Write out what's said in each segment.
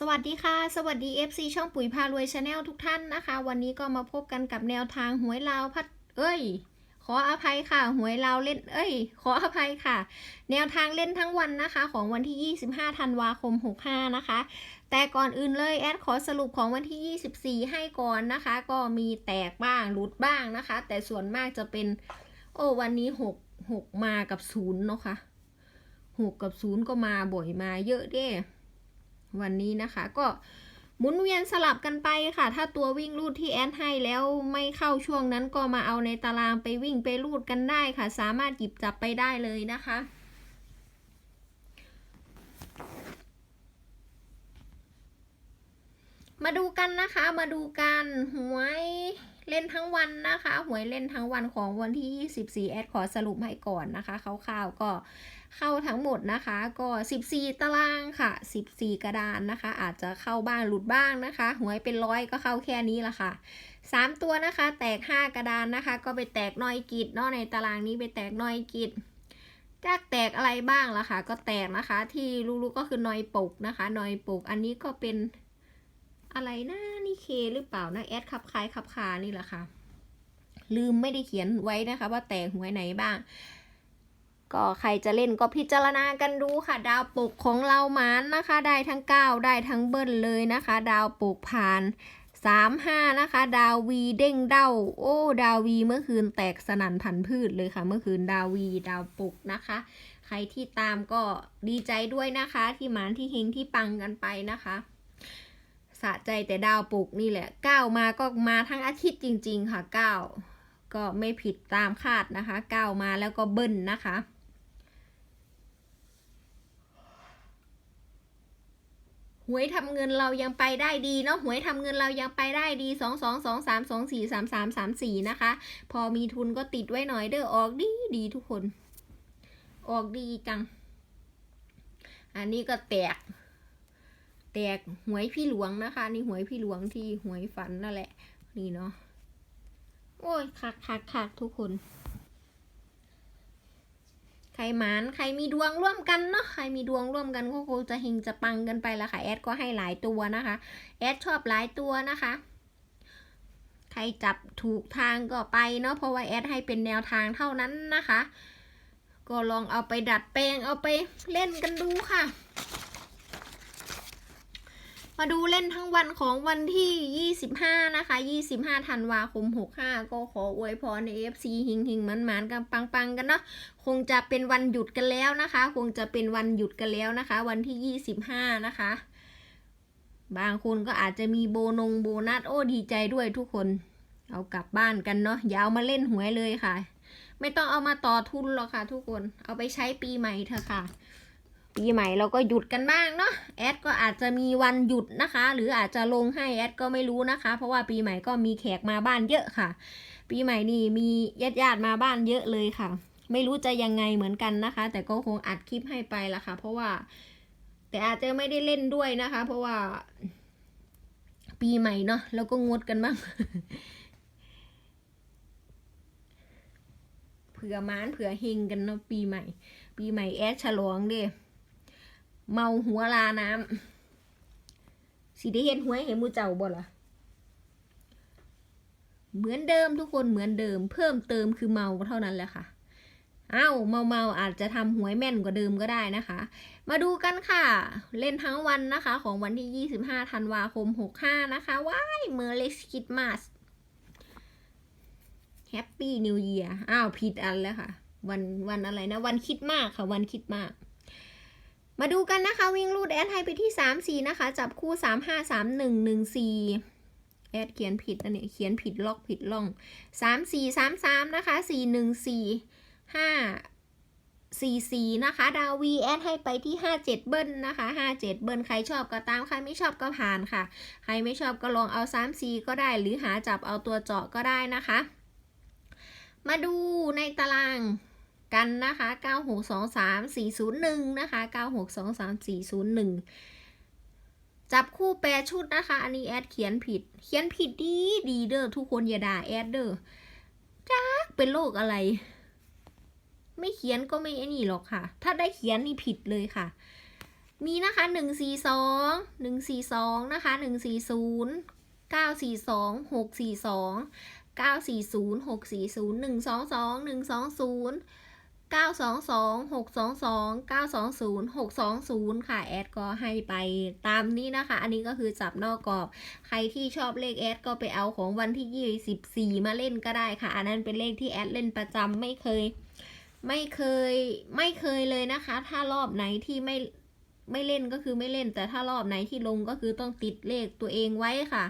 สวัสดีค่ะ สวัสดี FC ช่องปุ๋ยพารวยชาแนลทุกท่านนะคะ วันนี้ก็มาพบกันกับแนวทางหวยลาวพัด เอ้ย ขออภัยค่ะ หวยลาวเล่น เอ้ย ขออภัยค่ะ แนวทางเล่นทั้งวันนะคะ ของวันที่ 25 ธันวาคม 65 นะคะ แต่ก่อนอื่นเลยแอดขอสรุปของวันที่ 24 ให้ก่อนนะคะ ก็มีแตกบ้างหลุดบ้างนะคะ แต่ส่วนมากจะเป็น โอ้วันนี้ 6 6 มากับ0เนาะค่ะ6กับ0ก็มาบ่อยมาเยอะเด้ วันนี้นะคะก็หมุนเวียนสลับกันไปค่ะ ถ้าตัววิ่งรูดที่แอดให้แล้วไม่เข้าช่วงนั้นก็มาเอาในตารางไปวิ่งไปรูดกันได้ค่ะ สามารถหยิบจับไปได้เลยนะคะ มาดูกันนะคะมาดูกันหวย เล่นทั้งวันนะคะหวยเล่นทั้งวันของวันที่ 24 แอดขอสรุปให้ก่อนนะคะคร่าวๆก็เข้าทั้งหมดนะคะ ก็ 14 ตารางค่ะ 14 กระดานนะคะ อาจจะเข้าบ้างหลุดบ้างนะคะหวยเป็นร้อยก็เข้าแค่นี้ละค่ะ 3 ตัวนะคะ แตก 5 กระดานนะคะ ก็ไปแตกน้อยกิจเนาะในตารางนี้ไปแตกน้อยกิจจากแตกอะไรบ้างล่ะคะก็แตกนะคะ ที่รู้ๆก็คือนอยปกนะคะนอยปกอันนี้ก็เป็น อะไรนะนี่เคหรือเปล่านะแอดขับคล้ายขับคานี่แหละค่ะ ลืมไม่ได้เขียนไว้นะคะ ว่าแตกหวยไหนบ้าง ก็ใครจะเล่นก็พิจารณากันดูค่ะ ดาวปกของเราหมานนะคะ ได้ทั้ง 9 ได้ทั้งเบิ้ลเลยนะคะ ดาวปกผ่าน3-5นะคะ ดาววีเด้งเด้าโอ้ดาววีเมื่อคืนแตกสนั่นพันพืชเลยค่ะ เมื่อคืนดาววีดาวปกนะคะ ใครที่ตามก็ดีใจด้วยนะคะ ที่หมานที่เฮงที่ปังกันไปนะคะ สะใจแต่ดาวปลุกนี่แหละก้าวมาก็มาทั้งอาทิตย์จริง ๆ ค่ะก้าวก็ไม่ผิดตามคาดนะคะก้าวมาแล้วก็เบิ้ลนะคะหวยทำเงินเรายังไปได้ดีเนาะหวยทำเงินเรายังไปได้ดีสองสองสองสามสองสี่สามสามสามสี่นะคะ พอมีทุนก็ติดไว้หน่อยเด้อออกดีดีทุกคน ออกดีจัง อันนี้ก็แตก แตกหวยพี่หลวงนะคะ นี่หวยพี่หลวงที่หวยฝันนั่นแหละ นี่เนาะโอ้ยคักคักคักทุกคน ใครหมานใครมีดวงร่วมกันเนาะใครมีดวงร่วมกันก็คงจะเฮงจะปังกันไปละค่ะแอดก็ให้หลายตัวนะคะ แอดชอบหลายตัวนะคะ ใครจับถูกทางก็ไปเนาะเพราะว่าแอดให้เป็นแนวทางเท่านั้นนะคะ ก็ลองเอาไปดัดแปลงเอาไปเล่นกันดูค่ะ มาดูเล่นทั้งวันของวันที่ 25 นะคะ 25 ธันวาคม 65 ก็ขออวยพรใน FC หิงหิงมันมันกันปัง ๆ กันเนาะ คงจะเป็นวันหยุดกันแล้วนะคะ คงจะเป็นวันหยุดกันแล้วนะคะ วันที่ 25 นะคะ บางคนก็อาจจะมีโบนงโบนัสโอ้ดีใจด้วยทุกคน เอากลับบ้านกันเนาะอย่าเอามาเล่นหวยเลยค่ะ ไม่ต้องเอามาต่อทุนหรอกค่ะ ทุกคน เอาไปใช้ปีใหม่เถอะค่ะ ปีใหม่เราก็หยุดกันบ้างเนาะแอดก็อาจจะมีวันหยุดนะคะ หรืออาจจะลงให้แอดก็ไม่รู้นะคะ เพราะว่าปีใหม่ก็มีแขกมาบ้านเยอะค่ะ ปีใหม่นี่มีญาติญาติมาบ้านเยอะเลยค่ะ ไม่รู้จะยังไงเหมือนกันนะคะ แต่ก็คงอัดคลิปให้ไปละค่ะ เพราะว่า แต่อาจจะไม่ได้เล่นด้วยนะคะ เพราะว่า ปีใหม่เนาะแล้วก็งดกันบ้างเผื่อม้านเผื่อเฮงกันเนาะปีใหม่ ปีใหม่แอดฉลองเด้ เมาหัวลาน้ำสิได้เห็นหวยเห็นหมูเจ้าบ่ล่ะเหมือนเดิมทุกคนเหมือนเดิม เพิ่มเติมคือเมาเท่านั้นแหละค่ะอ้าวเมาเมาอาจจะทำหวยแม่นกว่าเดิมก็ได้นะคะ มาดูกันค่ะ เล่นทั้งวันนะคะ ของวันที่ 25ธันวาคม 65 นะคะ ว้ายเมอร์เลสคิดมาสแฮปปี้นิวเยียร์อ้าว ผิดอันแล้วค่ะ วันวันอะไรนะ วันคิดมากค่ะ วันคิดมาก มาดูกันนะคะ วิ่งรูดแอดให้ไปที่ 3 4 นะคะ จับคู่ 3 5 3 1 1 4 แอดเขียนผิดนะเนี่ยเขียนผิดล็อกผิดล่อง 3 4 3 3 นะคะ 4 1 4 5 4 4 นะคะ ดาวีแอดให้ไปที่ 5 7 เบิ้ลนะคะ 5 7 เบิ้ลใครชอบก็ตามใครไม่ชอบก็ผ่านค่ะ ใครไม่ชอบก็ลองเอา 3 4 ก็ได้หรือหาจับเอาตัวเจาะก็ได้นะคะ มาดูในตาราง กันนะคะ 9623 401 นะคะ 9623 401 จับคู่แปรชุดนะคะ อันนี้แอดเขียนผิด เขียนผิดดีดีเด้อทุกคนอย่าด่าแอดเด้อจักเป็นโรคอะไร ไม่เขียนก็ไม่ไอ้นี่หรอกค่ะ ถ้าได้เขียนนี่ผิดเลยค่ะ มีนะคะหนึ่งสี่สองหนึ่งสี่สองนะคะหนึ่งสี่ศูนย์ เก้าสี่สองหกสี่สองเก้าสี่ศูนย์หกสี่ศูนย์หนึ่งสองสองหนึ่งสองศูนย์เก้าสองสองหกสองสองเก้าสองศูนย์หกสองศูนย์ค่ะแอดก็ให้ไปตามนี้นะคะ อันนี้ก็คือจับนอกกรอบ ใครที่ชอบเลขแอดก็ไปเอาของวันที่ยี่สิบสี่มาเล่นก็ได้ค่ะ อันนั้นเป็นเลขที่แอดเล่นประจำไม่เคย ไม่เคยไม่เคยเลยนะคะ ถ้ารอบไหนที่ไม่ไม่เล่นก็คือไม่เล่น แต่ถ้ารอบไหนที่ลงก็คือต้องติดเลขตัวเองไว้ค่ะ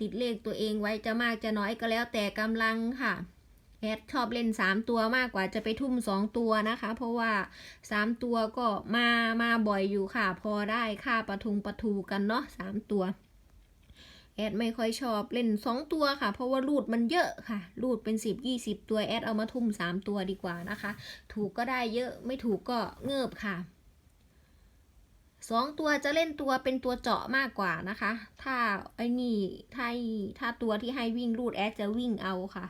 ติดเลขตัวเองไว้จะมากจะน้อยก็แล้วแต่กำลังค่ะ แอดชอบเล่นสามตัวมากกว่าจะไปทุ่มสองตัวนะคะ เพราะว่าสามตัวก็มามาบ่อยอยู่ค่ะ พอได้ค่าประทุงประทูกันเนาะสามตัว แอดไม่ค่อยชอบเล่นสองตัวค่ะ เพราะว่ารูดมันเยอะค่ะ รูดเป็นสิบยี่สิบตัวแอดเอามาทุ่มสามตัวดีกว่านะคะ ถูกก็ได้เยอะไม่ถูกก็เงิบค่ะสองตัวจะเล่นตัวเป็นตัวเจาะมากกว่านะคะ ถ้าไอ้นี่ถ้าถ้าตัวที่ให้วิ่งรูดแอดจะวิ่งเอาค่ะ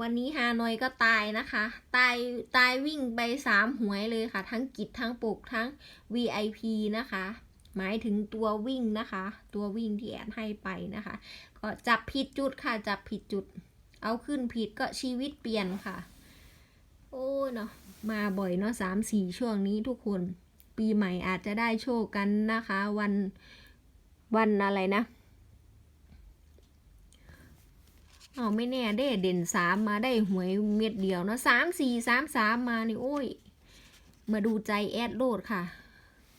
วันนี้ฮานอยก็ตายนะคะ ตายตายวิ่งไปสามหวยเลยค่ะ ทั้งกิจทั้งปลุกทั้ง VIP นะคะ หมายถึงตัววิ่งนะคะ ตัววิ่งที่แอดให้ไปนะคะ ก็จับผิดจุดค่ะ จับผิดจุด เอาขึ้นผิดก็ชีวิตเปลี่ยนค่ะ โอ้เนาะมาบ่อยเนาะสามสี่ช่วงนี้ทุกคน ปีใหม่อาจจะได้โชคกันนะคะ วันวันอะไรนะ เอาไม่แน่ได้เด่นสามมาได้หวยเม็ดเดียวเนาะสามสี่สามสามมานี่โอ้ย มาดูใจแอดโลดค่ะ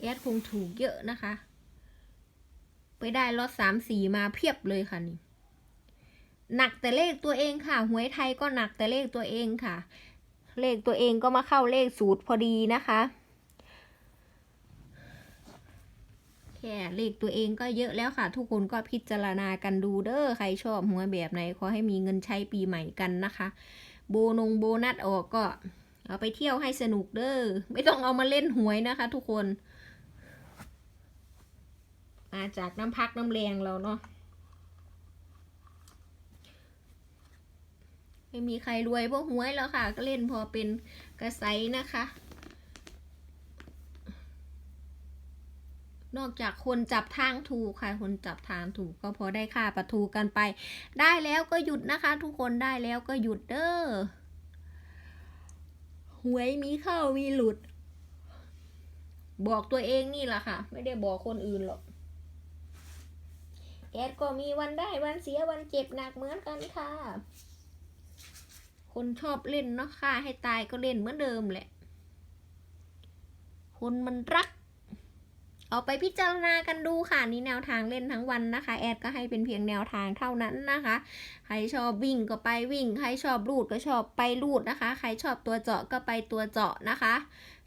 แอดคงถูกเยอะนะคะ ไปได้ลอตสามสี่มาเพียบเลยค่ะนี่หนักแต่เลขตัวเองค่ะ หวยไทยก็หนักแต่เลขตัวเองค่ะ เลขตัวเองก็มาเข้าเลขสูตรพอดีนะคะ แค่เลขตัวเองก็เยอะแล้วค่ะ ทุกคนก็พิจารณากันดูเด้อใครชอบหวยแบบไหนขอให้มีเงินใช้ปีใหม่กันนะคะ โบนงโบนัสออกก็เอาไปเที่ยวให้สนุกเด้อไม่ต้องเอามาเล่นหวยนะคะ ทุกคน มาจากน้ำพักน้ำแรงเราเนาะไม่มีใครรวยพราะหวยแล้วค่ะ ก็เล่นพอเป็นกระไสนะคะ นอกจากคนจับทางถูกค่ะ คนจับทางถูกก็พอได้ค่าประทูกันไป ได้แล้วก็หยุดนะคะ ทุกคนได้แล้วก็หยุดเด้อหวยมีเข้ามีหลุด บอกตัวเองนี่แหละค่ะ ไม่ได้บอกคนอื่นหรอกแอดก็มีวันได้วันเสียวันเจ็บหนักเหมือนกันค่ะ คนชอบเล่นเนาะค่าให้ตายก็เล่นเหมือนเดิมแหละ คนมันรัก เอาไปพิจารณากันดูค่ะนี่แนวทางเล่นทั้งวันนะคะ แอดก็ให้เป็นเพียงแนวทางเท่านั้นนะคะ ใครชอบวิ่งก็ไปวิ่ง ใครชอบลูดก็ชอบไปลูดนะคะ ใครชอบตัวเจาะก็ไปตัวเจาะนะคะ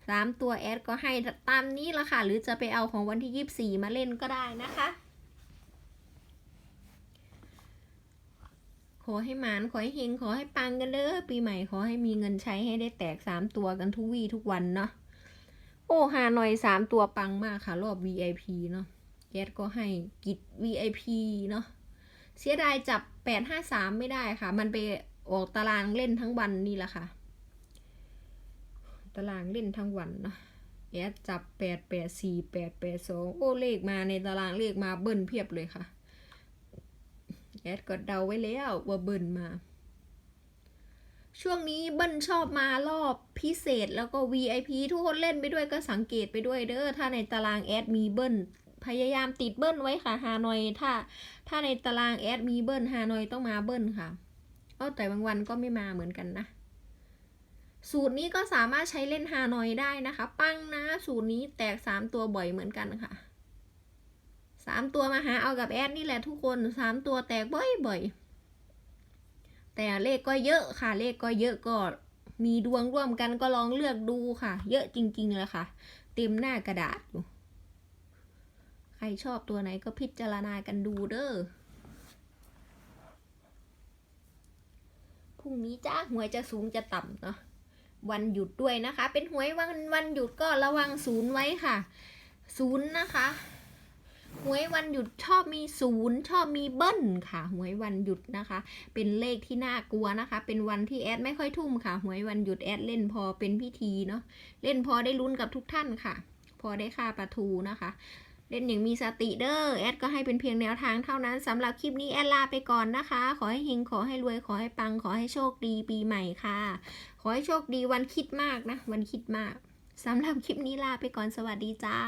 สามตัวแอดก็ให้ตามนี้ละค่ะ หรือจะไปเอาของวันที่ยี่สี่มาเล่นก็ได้นะคะขอให้หมาน ขอให้เฮงขอให้ปังกันเด้อปีใหม่ขอให้มีเงินใช้ให้ได้แตกสามตัวกันทุกวี่ทุกวันเนาะ อ้ฮานอยสามตัวปังมากค่ะ รอบ VIP เนาะแกสก็ให้กิจ VIP เนาะเสียดายจับแปดห้าสามไม่ได้ค่ะ มันไปออกตารางเล่นทั้งวันนี่แหละค่ะ ตารางเล่นทั้งวันเนาะแอดจับแปดแปดสี่แปดแปดสองโอ้เลขมาในตารางเลขมาเบิ้ลเพียบเลยค่ะ แอดก็เดาไว้แล้วว่าเบิ้ลมา ช่วงนี้เบิ้ลชอบมารอบพิเศษแล้วก็ VIP ทุกคนเล่นไปด้วยก็สังเกตไปด้วยเด้อถ้าในตารางแอดมีเบิ้ลพยายามติดเบิ้ลไว้ค่ะฮานอยถ้า ถ้าในตารางแอดมีเบิ้ลฮานอยต้องมาเบิ้ลค่ะเอาแต่บางวันก็ไม่มาเหมือนกันนะ สูตรนี้ก็สามารถใช้เล่นฮานอยได้นะคะ ปังนะ สูตรนี้แตกสามตัวบ่อยเหมือนกันค่ะสามตัวมาหาเอากับแอดนี่แหละทุกคนสามตัวแตกบ่อยๆ แต่เลขก็เยอะค่ะ เลขก็เยอะก็มีดวงร่วมกันก็ลองเลือกดูค่ะ เยอะจริง ๆ เลยค่ะ เต็มหน้ากระดาษอยู่ ใครชอบตัวไหนก็พิจารณากันดูเด้อพรุ่งนี้จ้าหวยจะสูงจะต่ำเนาะวันหยุดด้วยนะคะ เป็นหวยวันวันหยุดก็ระวังศูนย์ไว้ค่ะ ศูนย์นะคะ หวยวันหยุดชอบมีศูนย์ชอบมีเบิ้ลค่ะ หวยวันหยุดนะคะ เป็นเลขที่น่ากลัวนะคะ เป็นวันที่แอดไม่ค่อยทุ่มค่ะ หวยวันหยุดแอดเล่นพอเป็นพิธีเนาะเล่นพอได้ลุ้นกับทุกท่านค่ะ พอได้ค่าปลาทูนะคะเล่นอย่างมีสติเด้อแอดก็ให้เป็นเพียงแนวทางเท่านั้นสำหรับคลิปนี้แอดลาไปก่อนนะคะ ขอให้เฮงขอให้รวยขอให้ปัง ขอให้โชคดีปีใหม่ค่ะ ขอให้โชคดีวันคิดมากนะ วันคิดมากสำหรับคลิปนี้ลาไปก่อนสวัสดีจ้า